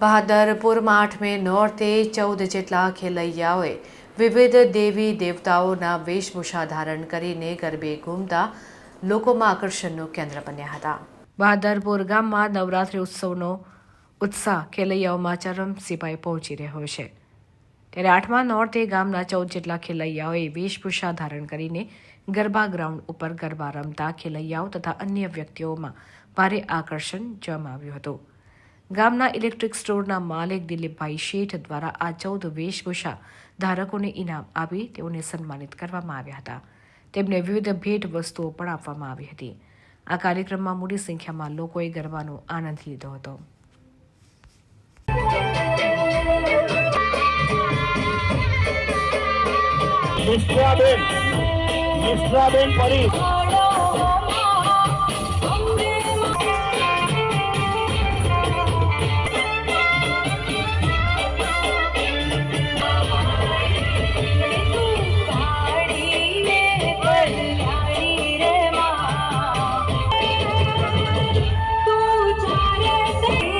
બહાદરપુરમાં આઠમે નોર્તે ચૌદ જેટલા ખેલૈયાઓએ વિવિધ દેવી દેવતાઓના વેશભૂષા ધારણ કરીને ગરબે ઘૂમતા લોકોમાં આકર્ષણનું કેન્દ્ર બન્યા હતા. બહાદરપુર ગામમાં નવરાત્રિ ઉત્સવનો ઉત્સાહ ખેલૈયાઓમાં ચરમસીમાએ પહોંચી રહ્યો છે. ત્યારે આઠમા નોર્તે ગામના ચૌદ જેટલા ખેલૈયાઓએ વેશભૂષા ધારણ કરીને ગરબા ગ્રાઉન્ડ ઉપર ગરબા રમતા ખેલૈયાઓ તથા અન્ય વ્યક્તિઓમાં ભારે આકર્ષણ જમાવ્યું હતું. ગામના ઇલેક્ટ્રિક સ્ટોરના માલિક દિલીપભાઈ શેઠ દ્વારા આ ચૌદ વેશભૂષા ધારકોને ઇનામ આપી તેઓને સન્માનિત કરવામાં આવ્યા હતા. તેમને વિવિધ ભેટ વસ્તુઓ પણ આપવામાં આવી હતી. આ કાર્યક્રમમાં મોટી સંખ્યામાં લોકોએ ગરબાનો આનંદ લીધો હતો. નિષ્ઠાબેન નિષ્ઠાબેન પરીખ. yeah, yeah.